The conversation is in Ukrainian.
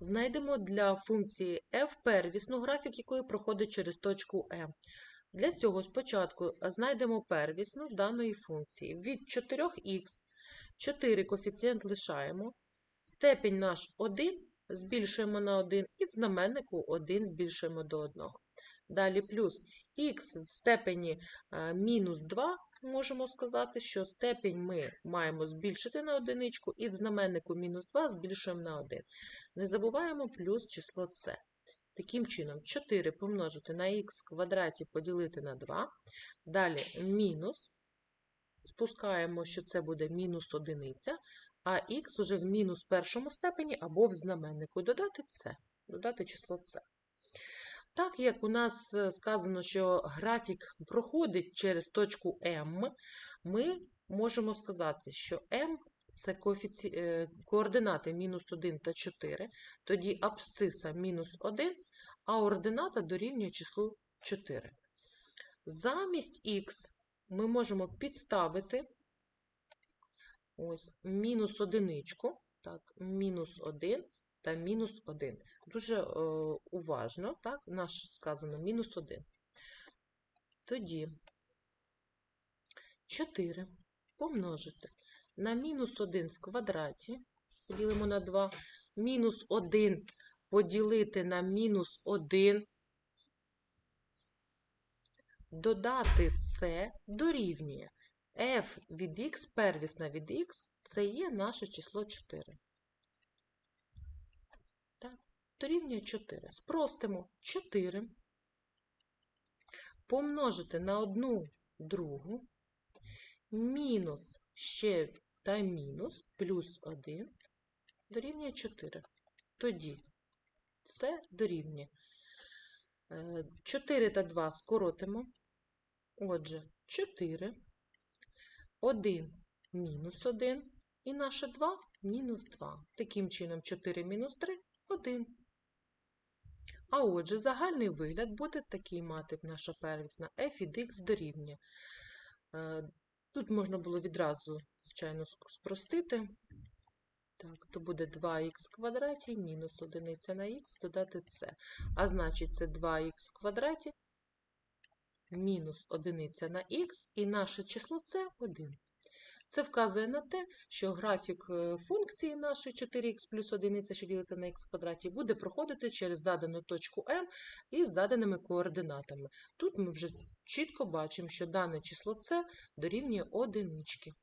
Знайдемо для функції f первісну, графік якої проходить через точку E. Для цього спочатку знайдемо первісну даної функції. Від 4х 4 коефіцієнт лишаємо, степінь наш 1 збільшуємо на 1 і в знаменнику 1 збільшуємо до 1. Далі плюс х в степені е, мінус 2, можемо сказати, що степінь ми маємо збільшити на одиничку, і в знаменнику мінус 2 збільшуємо на 1. Не забуваємо плюс число c. Таким чином, 4 помножити на х квадраті поділити на 2. Далі мінус. Спускаємо, що це буде мінус одиниця, а х вже в мінус першому степені або в знаменнику. Додати це, додати число c. Так як у нас е, сказано, що графік проходить через точку М, ми можемо сказати, що М це е, координати мінус 1 та 4, тоді абсциса мінус 1, а ордината дорівнює числу 4. Замість х ми можемо підставити ось мінус одиничку, так, мінус 1 та мінус 1. Дуже е, уважно, так, наш сказано мінус 1. Тоді 4 помножити на мінус 1 в квадраті, поділимо на 2, мінус 1 поділити на мінус 1, додати це дорівнює f від x, первісна від x, це є наше число 4. Дорівнює 4. Спростимо 4 помножити на 1 другу, мінус ще та мінус, плюс 1, дорівнює 4. Тоді це дорівнює 4 та 2 скоротимо. Отже, 4, 1 мінус 1, і наше 2 мінус 2. Таким чином, 4 мінус 3 1. А отже, загальний вигляд буде такий мати наша первісна f від x дорівнює. Е, Тут можна було відразу, звичайно, спростити. Так, то буде 2х квадраті мінус 1 на х додати c. А значить, це 2х квадраті мінус 1 на х, і наше число це 1. Це вказує на те, що графік е, функції нашої 4х плюс 1, що ділиться на х квадраті, буде проходити через задану точку m із заданими координатами. Тут ми вже чітко бачимо, що дане число С дорівнює одинички.